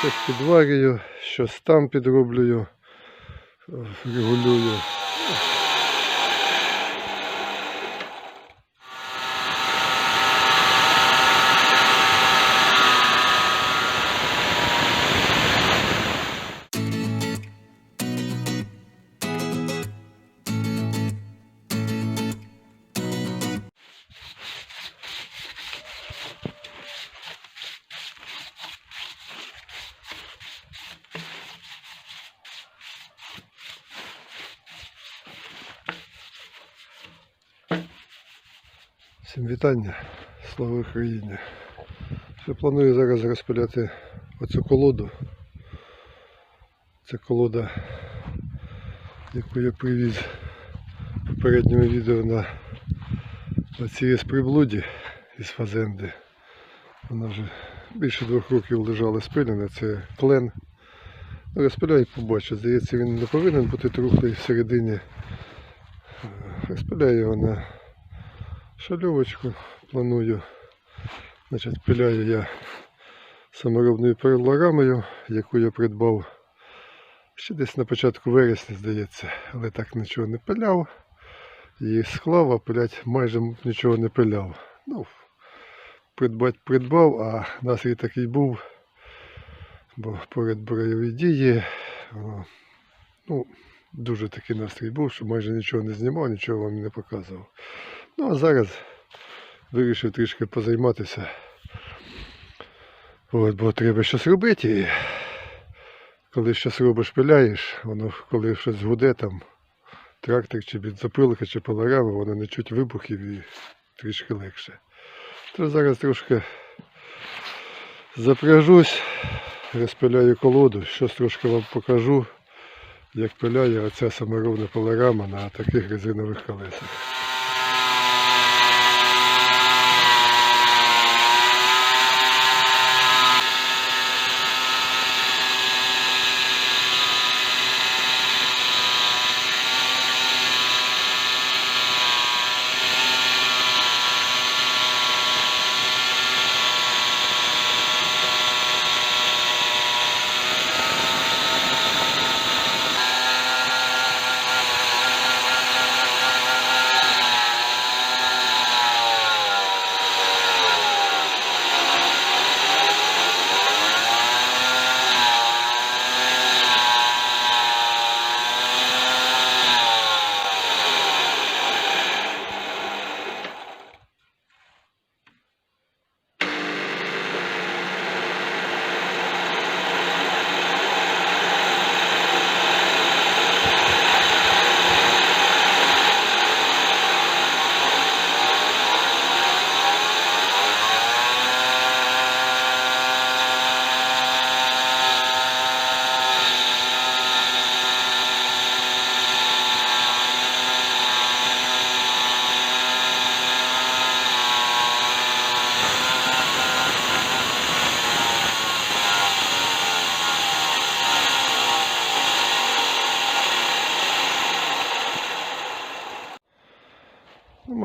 Щось підварюю, щось там підроблюю, регулюю. Всім вітання, слава Україні. Я планую зараз розпиляти оцю колоду. Це колода, яку я привіз в попередньому відео на оцій з приблуді із фазенди. Вона вже більше двох років лежала спилена, це клен. Ну, Розпиляю побачу. Здається, він не повинен бути трухлий всередині. Розпиляю його на шальовочку планую. Значить, пиляю я саморобною перламою, яку я придбав ще десь на початку вересня, здається, але так нічого не пиляв. Її склав, а пилять майже нічого не пиляв. Ну, придбати придбав, а настрій такий був, бо поряд бойові дії. Ну, дуже такий настрій був, що майже нічого не знімав, нічого вам не показував. Ну а зараз вирішив трішки позайматися. От, бо треба щось робити. І коли щось робиш, пиляєш, воно коли щось гуде там, трактор чи бензопилка, чи пилорама, воно не чуть вибухів і трішки легше. То зараз трошки запряжусь, розпиляю колоду, щось трошки вам покажу, як пиляє оця саморобна пилорама на таких резинових колесах.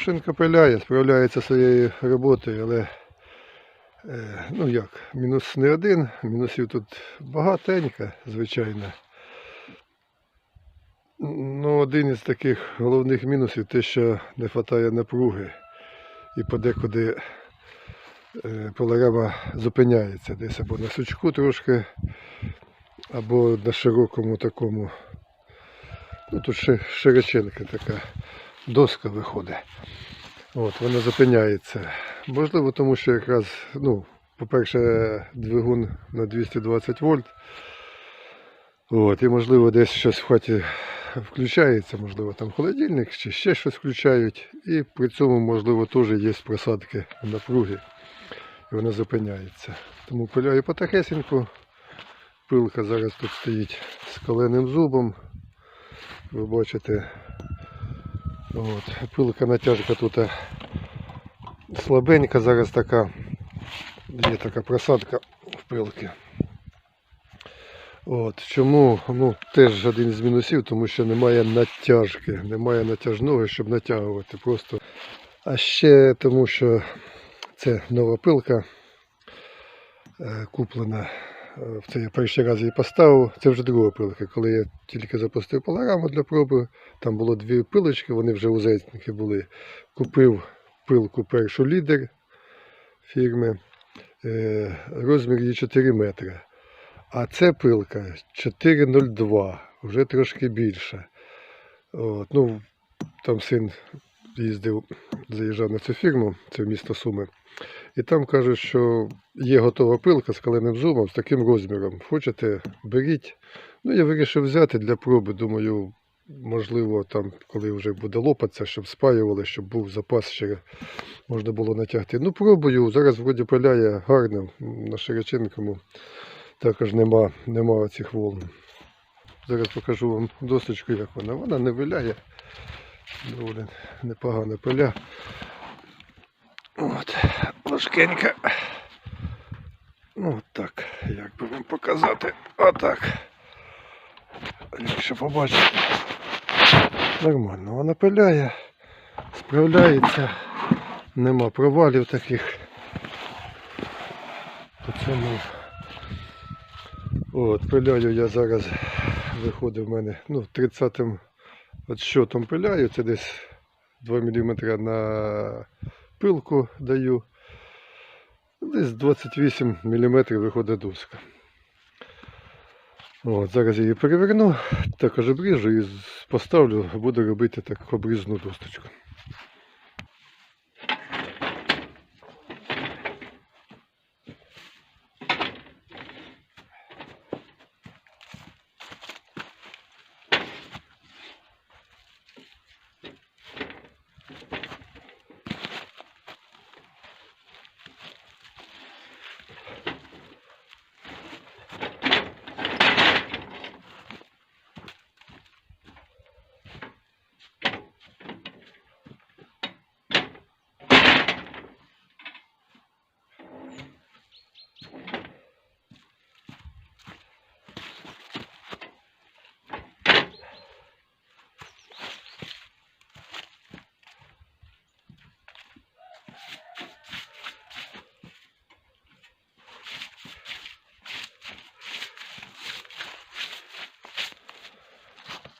Машинка пиляє, справляється своєю роботою, але е, ну як, мінус не один, мінусів тут багатенько, звичайно. Ну, один із таких головних мінусів те, що не вистачає напруги і подекуди е, зупиняється десь або на сучку трошки, або на широкому такому. Ну тут широченка така доска виходить. От, вона зупиняється. Можливо, тому що якраз, ну, по-перше, двигун на 220 вольт. От, і можливо десь щось в хаті включається, можливо, там холодильник чи ще щось включають. І при цьому, можливо, теж є просадки напруги. І вона зупиняється. Тому пиляю потихесеньку. Пилка зараз тут стоїть з коленим зубом. Ви бачите, От, пилка натяжка тут е, слабенька, зараз така, є така просадка в пилки. От, чому? Ну, теж один з мінусів, тому що немає натяжки, немає натяжного, щоб натягувати просто. А ще тому, що це нова пилка е, куплена в цей я перший раз її поставив. Це вже друга пилка. Коли я тільки запустив пилораму для проби, там було дві пилочки, вони вже узесники були. Купив пилку першу лідер фірми. Е, розмір її 4 метри. А це пилка 4,02, вже трошки більша. От, ну, там син їздив, заїжджав на цю фірму, це місто Суми. І там кажуть, що є готова пилка з каленим зумом, з таким розміром. Хочете, беріть. Ну, я вирішив взяти для проби. Думаю, можливо, там, коли вже буде лопатися, щоб спаювали, щоб був запас ще можна було натягти. Ну, пробую. Зараз вроді пиляє гарно. На Широченкому також нема, нема цих волн. Зараз покажу вам досочку, як вона. Вона не виляє. Доволі непогано пиля. От, ложкенька. Ну, так, як би вам показати. Отак. Якщо побачите. Нормально, вона пиляє, справляється, нема провалів таких. По цьому. От, пиляю я зараз, виходить в мене, ну, 30-м от пиляю, це десь 2 мм на пилку даю. Десь 28 мм виходить доска. От, зараз я її переверну, також обріжу і поставлю, буду робити так обрізну досточку.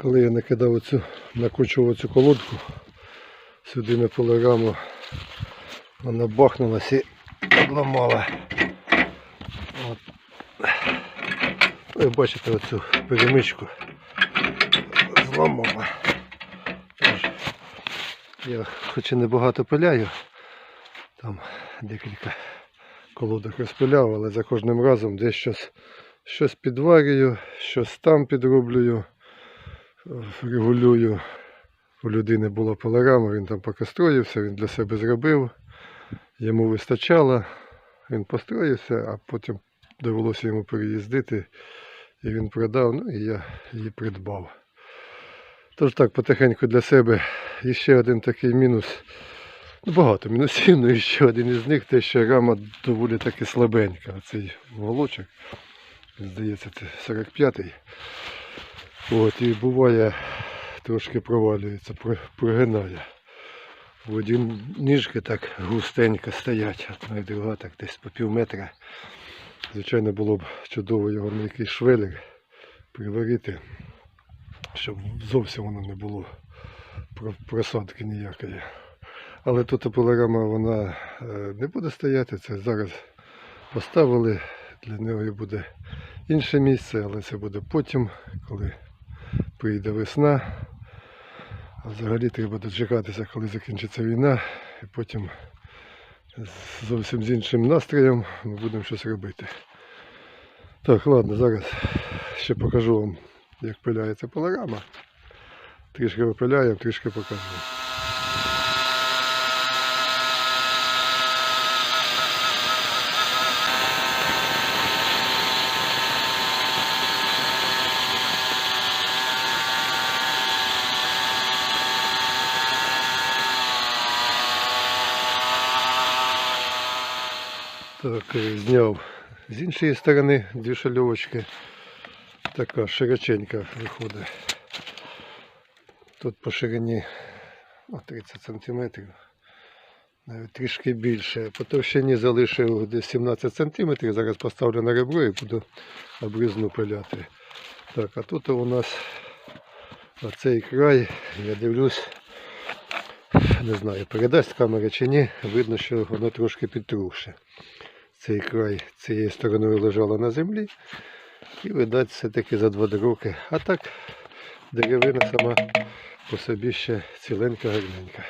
Коли я накидав оцю, накручував цю колодку сюди на полираму, вона бахнулася і обламала. От. Ви бачите оцю перемичку зламала. Тож, я хоч і небагато пиляю, там декілька колодок розпиляв, але за кожним разом десь щось, щось підварюю, щось там підроблюю регулюю. У людини була поларама, він там покостроївся, він для себе зробив. Йому вистачало, він построївся, а потім довелося йому переїздити. І він продав, ну і я її придбав. Тож так, потихеньку для себе. І ще один такий мінус. Ну, багато мінусів, ну і ще один із них те, що рама доволі таки слабенька. Оцей волочок, здається, це 45-й. От, і буває, трошки провалюється, прогинає. Воді ніжки так густенько стоять, одна і друга так десь по пів метра. Звичайно, було б чудово його на якийсь швелер приварити, щоб зовсім воно не було просадки ніякої. Але тут поларама вона е, не буде стояти, це зараз поставили, для нього буде інше місце, але це буде потім, коли прийде весна. А взагалі треба дочекатися, коли закінчиться війна, і потім зовсім з іншим настроєм ми будемо щось робити. Так, ладно, зараз ще покажу вам, як пиляється пилорама. Трішки випиляємо, трішки покажу. Так, е, зняв з іншої сторони дві шальовочки. Така широченька виходить. Тут по ширині ну, 30 см. навіть трішки більше. По товщині залишив десь 17 см. Зараз поставлю на ребро і буду обрізну пиляти. Так, а тут у нас оцей край, я дивлюсь, не знаю, передасть камера чи ні, видно, що воно трошки підтруше. Цей край цією стороною лежала на землі. І видать все-таки за два роки. А так деревина сама по собі ще ціленька гарненька.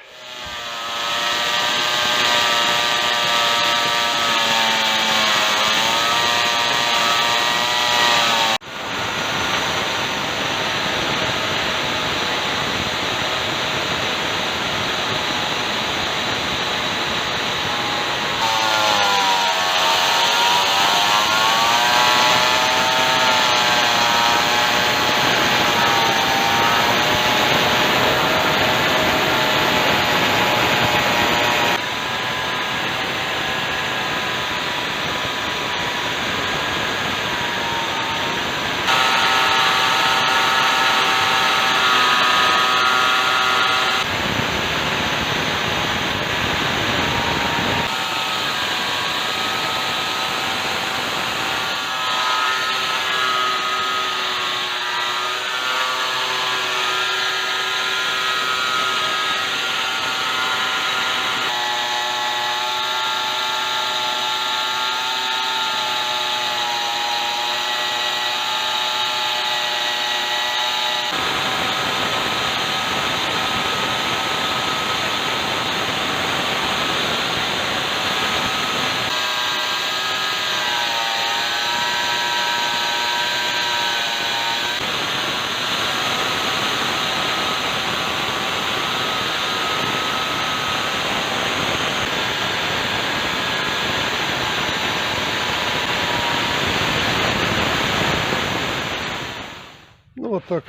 Отак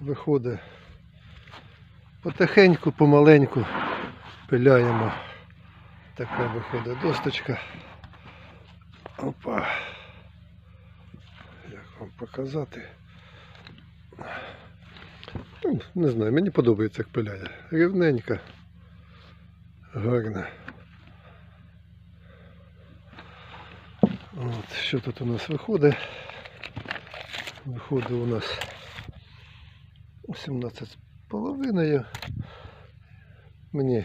виходить. Потихеньку, помаленьку пиляємо. Така виходить досточка. Опа. Як вам показати? Ну, не знаю, мені подобається, як пиляє. Рівненька. Гарна. От, що тут у нас виходить? Виходить у нас 17 з половиною. Мені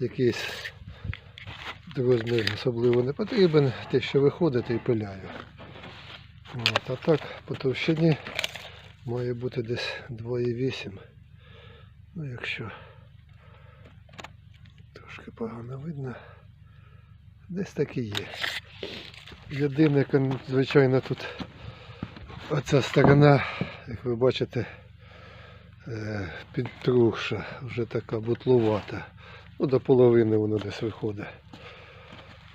якийсь розмір особливо не потрібен. Те, що виходить, і пиляю. От, а так, по товщині має бути десь 2,8. Ну, якщо трошки погано видно, десь так і є. Єдине, звичайно, тут оця сторона, як ви бачите, підтрухша, вже така бутлувата. Ну, до половини воно десь виходить.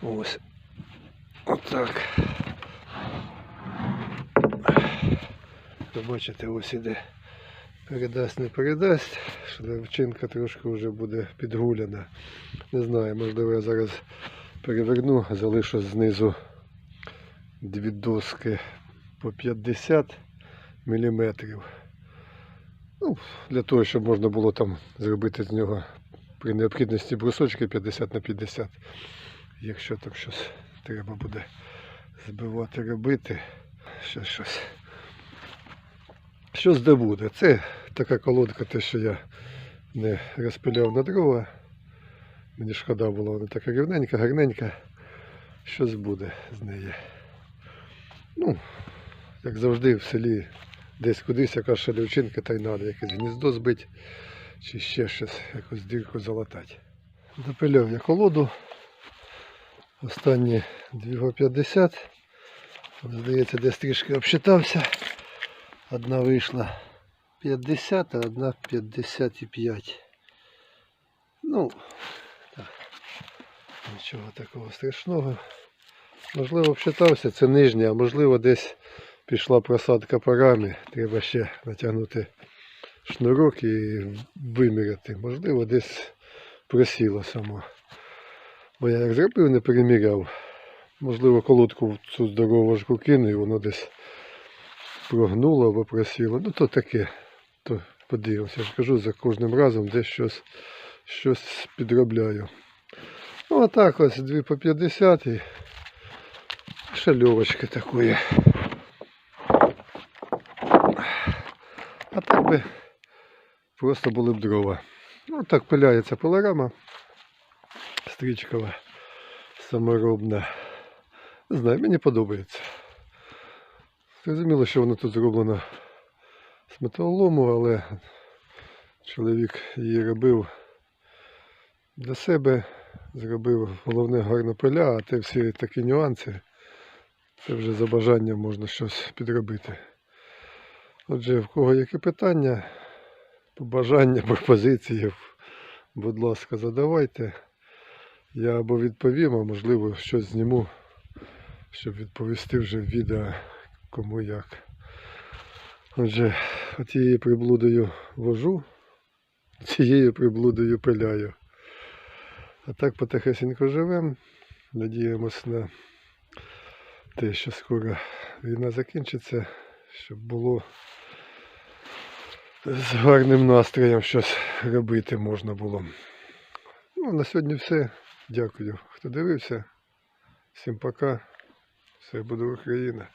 Ось. Отак. Ви бачите, ось іде. Передасть, не передасть. Шляпчинка трошки вже буде підгуляна. Не знаю, можливо, я зараз переверну, залишу знизу дві доски по 50 мм. Ну, для того, щоб можна було там зробити з нього при необхідності брусочки 50 на 50. Якщо там щось треба буде збивати, робити, ще щось. Щось де буде. Це така колодка, те, що я не розпиляв на дрова. Мені шкода було, вона така рівненька, гарненька. Щось буде з неї. Ну, як завжди в селі десь кудись якась шалівчинка та й треба якесь гніздо збити чи ще щось, якусь дірку залатати. Допиляв я колоду. Останні 2,50. Здається, десь трішки обсчитався. Одна вийшла 50, а одна 55. Ну, так. Нічого такого страшного. Можливо, обсчитався, це нижня, а можливо десь пішла просадка парами. Треба ще натягнути шнурок і виміряти. Можливо, десь просіло само. Бо я як зробив, не переміряв. Можливо, колодку в цю здорову жку кину і воно десь прогнуло або просіло. Ну то таке. То подивимося. Я ж кажу, за кожним разом десь щось, щось підробляю. Ну, отак ось дві по 50 і шальовочки такої. А так би просто були б дрова. Ну, так пиляється пилорама стрічкова, саморобна. Не знаю, мені подобається. Зрозуміло, що воно тут зроблено з металолому, але чоловік її робив для себе, зробив головне гарно пиля, а те всі такі нюанси. Це вже за бажанням можна щось підробити. Отже, в кого які питання, побажання, пропозиції, будь ласка, задавайте. Я або відповім, а можливо щось зніму, щоб відповісти вже в відео кому як. Отже, отією приблудою вожу, цією приблудою пиляю. А так потихесенько живемо. Надіємось на те, що скоро війна закінчиться, щоб було з гарним настроєм щось робити можна було. Ну, на сьогодні все. Дякую, хто дивився. Всім пока. Все буде Україна.